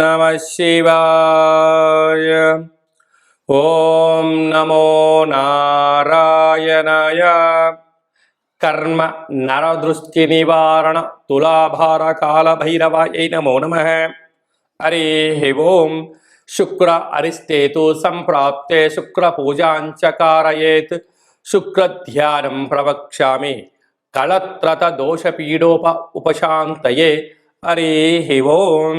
నమ శివాయ ఓం నమో నారాయణయ కర్మ నరదృష్టి నివారణ తులాభార కాళభైరవాయ నమో నమ హరి ఓం శుక్ర అరిస్తేతు సంప్రాప్తే శుక్ర పూజాంచ కారయేత్ శుక్రధ్యానం ప్రవక్ష్యామి కళత్రత దోషపీడోప ఉపశాంతయే హరి ఓం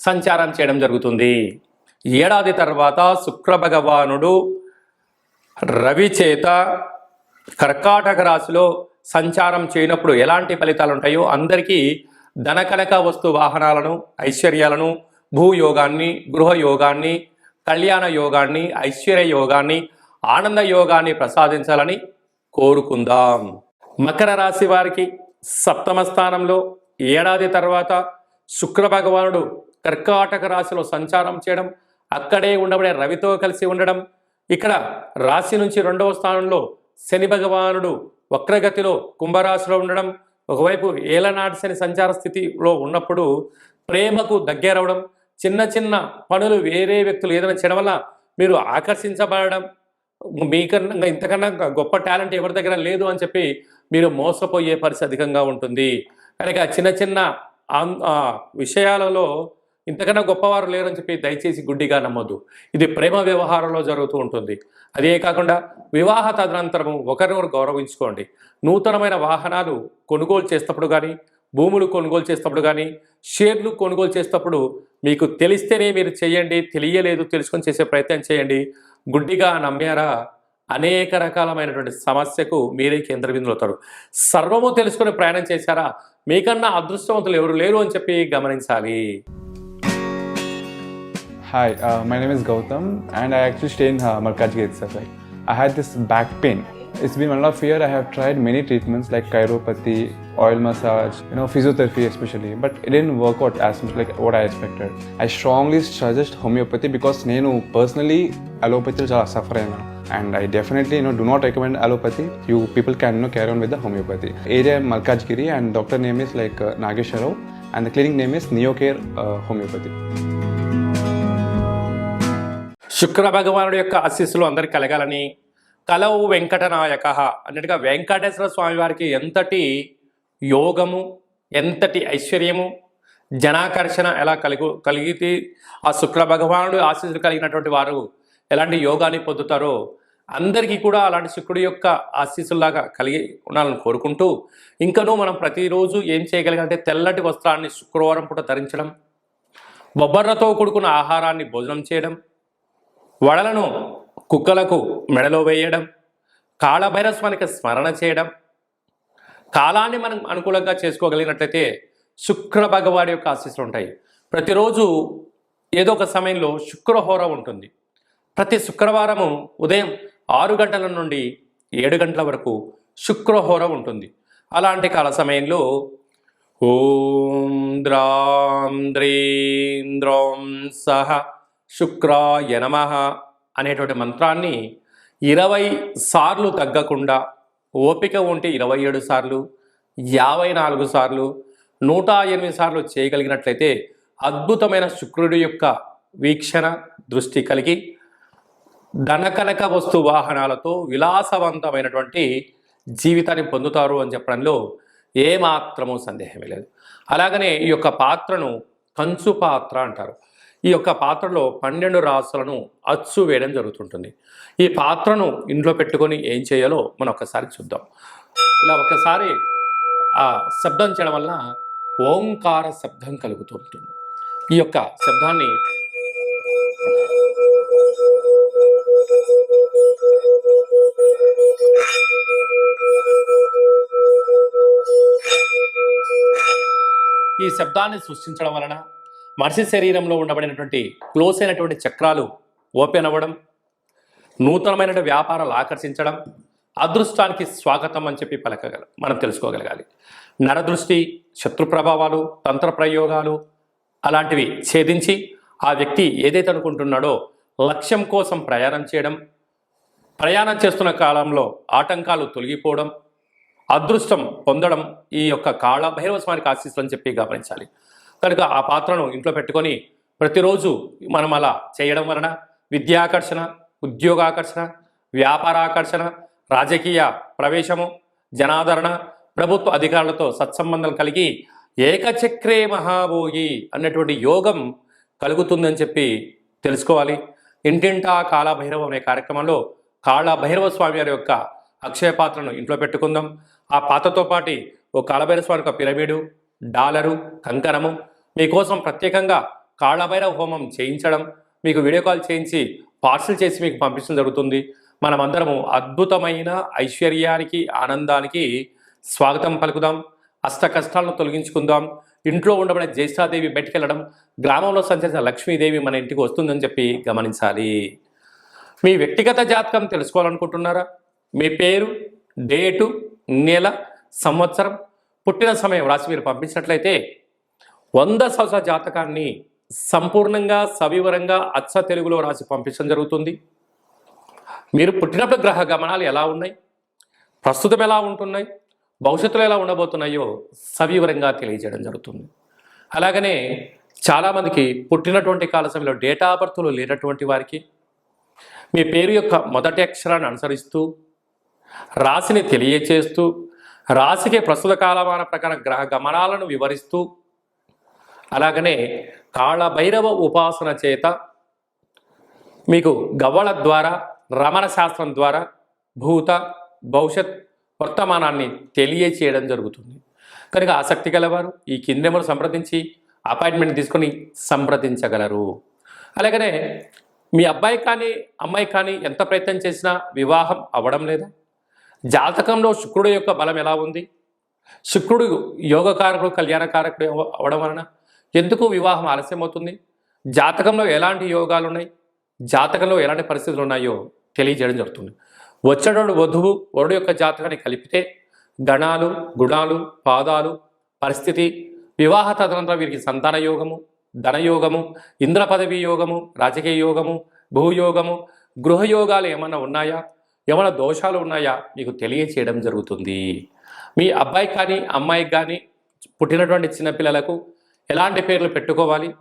సంచారం చేయడం జరుగుతుంది. ఏడాది తర్వాత శుక్ర భగవానుడు రవి చేత కర్కాటక రాశిలో సంచారం చేయనప్పుడు ఎలాంటి ఫలితాలు ఉంటాయో అందరికీ ధనకనక వస్తు వాహనాలను ఐశ్వర్యాలను భూయోగాన్ని గృహయోగాన్ని కళ్యాణ యోగాన్ని ఐశ్వర్య యోగాన్ని ఆనంద యోగాన్ని ప్రసాదించాలని కోరుకుందాం. మకర రాశి వారికి సప్తమ స్థానంలో ఏడాది తర్వాత శుక్ర భగవానుడు కర్కాటక రాశిలో సంచారం చేయడం అక్కడే ఉండబడే రవితో కలిసి ఉండడం. ఇక్కడ రాశి నుంచి రెండవ స్థానంలో శని భగవానుడు వక్రగతిలో కుంభరాశిలో ఉండడం. ఒకవైపు ఏలనాటి శని సంచార స్థితిలో ఉన్నప్పుడు ప్రేమకు దగ్గరవడం. చిన్న చిన్న పనులు వేరే వ్యక్తులు ఏదైనా చేయడం వల్ల మీరు ఆకర్షించబడడం. మీకన్నా ఇంతకన్నా గొప్ప టాలెంట్ ఎవరి దగ్గర లేదు అని చెప్పి మీరు మోసపోయే పరిస్థితి అధికంగా ఉంటుంది. కనుక చిన్న చిన్న విషయాలలో ఇంతకన్నా గొప్పవారు లేరని చెప్పి దయచేసి గుడ్డిగా నమ్మొద్దు. ఇది ప్రేమ వ్యవహారంలో జరుగుతూ ఉంటుంది. అదే కాకుండా వివాహ తదనంతరము ఒకరినొకరు గౌరవించుకోండి. నూతనమైన వాహనాలు కొనుగోలు చేసేటప్పుడు కానీ భూములు కొనుగోలు చేసేటప్పుడు కానీ షేర్లు కొనుగోలు చేసేటప్పుడు మీకు తెలిస్తేనే మీరు చేయండి తెలియలేదు తెలుసుకొని చేసే ప్రయత్నం చేయండి. గుడ్డిగా నమ్మారా? అనేక రకాలమైనటువంటి సమస్యకు మీరే కేంద్ర బిందులు అవుతారు సర్వము తెలుసుకొని ప్రయాణం చేశారా? మీకన్నా అదృష్టవంతులు ఎవరు లేరు అని చెప్పి గమనించాలి. Hi, uh, my name is Gautam, and I actually stay in uh, Malkajgiri itself. Like, I had this back pain. It's been one of year. I have tried many treatments like chiropathy, oil massage, you know, physiotherapy especially, but it didn't work out as much like what I expected. I strongly suggest homeopathy because నేను personally allopathy చాలా suffer అయినా and I definitely you know do not recommend allopathy. You people can you know carry on with the homeopathy. Area Malkajgiri and doctor name is like uh, Nagesha Rao and the clinic name is Neocare uh, Homeopathy. శుక్ర భగవానుడి యొక్క ఆశీస్సులు అందరికి కలగాలని కలవు వెంకటనాయక అన్నట్టుగా వెంకటేశ్వర స్వామి వారికి ఎంతటి యోగము ఎంతటి ఐశ్వర్యము జనాకర్షణ ఎలా కలిగి కలిగితే ఆ శుక్ర భగవానుడు ఆశీస్సులు కలిగినటువంటి వారు ఎలాంటి యోగాన్ని పొందుతారో అందరికీ కూడా అలాంటి శుక్రుడి యొక్క ఆశీస్సులాగా కలిగి ఉండాలని కోరుకుంటూ ఇంకనూ మనం ప్రతిరోజు ఏం చేయగలిగంటే తెల్లటి వస్త్రాన్ని శుక్రవారం పూట ధరించడం బొబ్బర్రతో కూడుకున్న ఆహారాన్ని భోజనం చేయడం వడలను కుక్కలకు మెడలో వేయడం కాళభైరస్వానికి స్మరణ చేయడం. కాలాన్ని మనం అనుకూలంగా చేసుకోగలిగినట్లయితే శుక్ర భగవాడి యొక్క ఆశీస్సులు ఉంటాయి. ప్రతిరోజు ఏదో ఒక సమయంలో శుక్రహోర ఉంటుంది. ప్రతి శుక్రవారము ఉదయం ఆరు గంటల నుండి ఏడు గంటల వరకు శుక్రహోర ఉంటుంది. అలాంటి కాల సమయంలో ఓం ద్రాం ద్రీం ద్రోం సహ శుక్రాయ నమ అనేటువంటి మంత్రాన్ని ఇరవై సార్లు తగ్గకుండా ఓపిక ఉంటే ఇరవై ఏడు సార్లు యాభై నాలుగు సార్లు నూట ఎనిమిది సార్లు చేయగలిగినట్లయితే అద్భుతమైన శుక్రుడి యొక్క వీక్షణ దృష్టి కలిగి ధనకనక వస్తు వాహనాలతో విలాసవంతమైనటువంటి జీవితాన్ని పొందుతారు అని చెప్పడంలో ఏమాత్రము సందేహమే లేదు. అలాగనే ఈ యొక్క పాత్రను కంచు పాత్ర అంటారు. ఈ యొక్క పాత్రలో పన్నెండు రాసులను అచ్చు వేయడం జరుగుతుంటుంది. ఈ పాత్రను ఇంట్లో పెట్టుకొని ఏం చేయాలో మనం ఒకసారి చూద్దాం. ఇలా ఒకసారి ఆ శబ్దం చేయడం వల్ల ఓంకార శబ్దం కలుగుతూ ఉంటుంది. ఈ యొక్క శబ్దాన్ని ఈ శబ్దాన్ని సృష్టించడం వలన మనిషి శరీరంలో ఉండబడినటువంటి క్లోజ్ అయినటువంటి చక్రాలు ఓపెన్ అవ్వడం నూతనమైన వ్యాపారాలు ఆకర్షించడం అదృష్టానికి స్వాగతం అని చెప్పి పలకగల మనం తెలుసుకోగలగాలి. నరదృష్టి శత్రు ప్రభావాలు తంత్ర ప్రయోగాలు అలాంటివి ఛేదించి ఆ వ్యక్తి ఏదైతే అనుకుంటున్నాడో లక్ష్యం కోసం ప్రయాణం చేయడం ప్రయాణం చేస్తున్న కాలంలో ఆటంకాలు తొలగిపోవడం అదృష్టం పొందడం ఈ యొక్క కాళ భైరవ స్వామికి ఆశీస్సులు అని చెప్పి గమనించాలి. కనుక ఆ పాత్రను ఇంట్లో పెట్టుకొని ప్రతిరోజు మనం అలా చేయడం వలన విద్యాకర్షణ ఉద్యోగాకర్షణ వ్యాపారాకర్షణ రాజకీయ ప్రవేశము జనాదరణ ప్రభుత్వ అధికారులతో సత్సంబంధాలు కలిగి ఏకచక్రే మహాభోగి అన్నటువంటి యోగం కలుగుతుందని చెప్పి తెలుసుకోవాలి. ఇంటింటా కాళభైరవం అనే కార్యక్రమంలో కాళభైరవ స్వామి వారి యొక్క అక్షయ పాత్రను ఇంట్లో పెట్టుకుందాం. ఆ పాత్రతో పాటి ఓ కాళభైరవ స్వామి యొక్క పిరమిడు డాలరు కంకణము మీకోసం ప్రత్యేకంగా కాళభైరవ హోమం చేయించడం మీకు వీడియో కాల్ చేయించి పార్సిల్ చేసి మీకు పంపించడం జరుగుతుంది. మనమందరము అద్భుతమైన ఐశ్వర్యానికి ఆనందానికి స్వాగతం పలుకుదాం. అష్ట కష్టాలను తొలగించుకుందాం. ఇంట్లో ఉండబడే జ్యేష్ఠాదేవి బయటకెళ్ళడం గ్రామంలో సంచరించిన లక్ష్మీదేవి మన ఇంటికి వస్తుందని చెప్పి గమనించాలి. మీ వ్యక్తిగత జాతకం తెలుసుకోవాలనుకుంటున్నారా? మీ పేరు డేటు నెల సంవత్సరం పుట్టిన సమయం రాసి మీరు పంపించినట్లయితే వంద సంవత్సర జాతకాన్ని సంపూర్ణంగా సవివరంగా అచ్చ తెలుగులో రాసి పంపించడం జరుగుతుంది. మీరు పుట్టినప్పుడు గ్రహ గమనాలు ఎలా ఉన్నాయి? ప్రస్తుతం ఎలా ఉంటున్నాయి? భవిష్యత్తులో ఎలా ఉండబోతున్నాయో సవివరంగా తెలియజేయడం జరుగుతుంది. అలాగనే చాలామందికి పుట్టినటువంటి కాల సమయంలో డేటా బర్త్లు లేనటువంటి వారికి మీ పేరు యొక్క మొదటి అక్షరాన్ని అనుసరిస్తూ రాశిని తెలియచేస్తూ రాశికి ప్రస్తుత కాలమాన ప్రకారం గ్రహ గమనాలను వివరిస్తూ అలాగనే కాళభైరవ ఉపాసన చేత మీకు గవ్వల ద్వారా రమణ శాస్త్రం ద్వారా భూత భవిష్యత్ వర్తమానాన్ని తెలియచేయడం జరుగుతుంది. కనుక ఆసక్తి గలవారు ఈ కిందెమలు సంప్రదించి అపాయింట్మెంట్ తీసుకొని సంప్రదించగలరు. అలాగనే మీ అబ్బాయి కానీ అమ్మాయి కానీ ఎంత ప్రయత్నం చేసినా వివాహం అవ్వడం లేదా జాతకంలో శుక్రుడు యొక్క బలం ఎలా ఉంది? శుక్రుడు యోగకారకుడు కళ్యాణకారకుడు అవ- అవడం వలన ఎందుకు వివాహం ఆలస్యం అవుతుంది జాతకంలో ఎలాంటి యోగాలు ఉన్నాయి? జాతకంలో ఎలాంటి పరిస్థితులు ఉన్నాయో తెలియజేయడం జరుగుతుంది. వచ్చేటోడు వధువు వరుడు యొక్క జాతకాన్ని కలిపితే గణాలు గుణాలు పాదాలు పరిస్థితి వివాహ తదనంతరం వీరికి సంతాన యోగము ధనయోగము ఇంద్ర పదవి యోగము రాజకీయ యోగము భూయోగము గృహయోగాలు ఏమన్నా ఉన్నాయా? ఏమైనా దోషాలు ఉన్నాయా? మీకు తెలియచేయడం జరుగుతుంది. మీ అబ్బాయి కానీ అమ్మాయికి కానీ పుట్టినటువంటి చిన్నపిల్లలకు ఎలాంటి పేర్లు పెట్టుకోవాలి?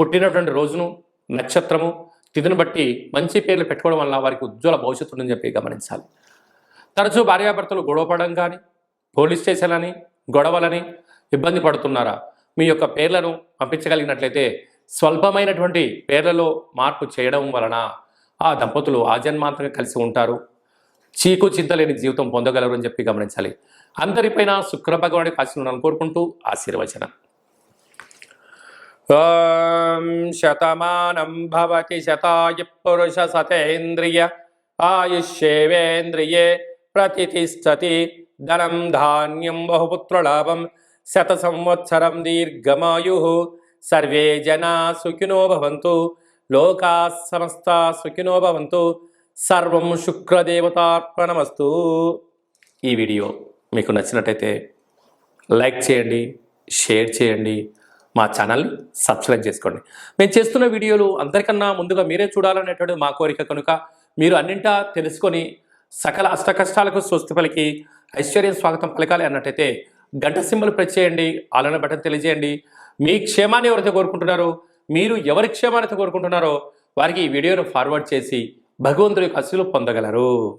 పుట్టినటువంటి రోజును నక్షత్రము తిథిని బట్టి మంచి పేర్లు పెట్టుకోవడం వల్ల వారికి ఉజ్వల భవిష్యత్తు ఉందని చెప్పి గమనించాలి. తరచూ భార్యాభర్తలు గొడవపడడం కానీ పోలీస్ స్టేషన్లని గొడవలని ఇబ్బంది పడుతున్నారా? మీ యొక్క పేర్లను పంపించగలిగినట్లయితే స్వల్పమైనటువంటి పేర్లలో మార్పు చేయడం వలన ఆ దంపతులు ఆజన్మాంతంగా కలిసి ఉంటారు. చీకు చింతలేని జీవితం పొందగలరు అని చెప్పి గమనించాలి. అందరిపైన శుక్ర భగవానుడి ఆశీర్వాదాలను కోరుకుంటూ ఆశీర్వచనం. ఓం శతమానం భవతి శతాయ పురుష సతేంద్రియ ఆయుష్యేవేంద్రియే ప్రతిష్టతి ధనం ధాన్యం బహుపుత్రలాభం శత సంవత్సరం దీర్ఘమాయు. సర్వే జనా సుఖినో భవంతు లోకా సమస్త సుఖినో భవంతు సర్వం శుక్రదేవతార్పణమస్తు. ఈ వీడియో మీకు నచ్చినట్టయితే లైక్ చేయండి షేర్ చేయండి మా ఛానల్ని సబ్స్క్రైబ్ చేసుకోండి. మేము చేస్తున్న వీడియోలు అందరికన్నా ముందుగా మీరే చూడాలనేటువంటి మా కోరిక కనుక మీరు అన్నింటా తెలుసుకొని సకల అష్ట కష్టాలకు స్వస్తి పలికి ఐశ్వర్యం స్వాగతం పలకాలి అన్నట్టయితే గంట సింబల్ ప్రెస్ చేయండి ఆలన బటన్ తెలియజేయండి. మీ క్షేమాన్ని ఎవరైతే కోరుకుంటున్నారో మీరు ఎవరి క్షేమాన్ని కోరుకుంటున్నారో వారికి ఈ వీడియోను ఫార్వర్డ్ చేసి భగవంతుడి యొక్క అస్సులు పొందగలరు.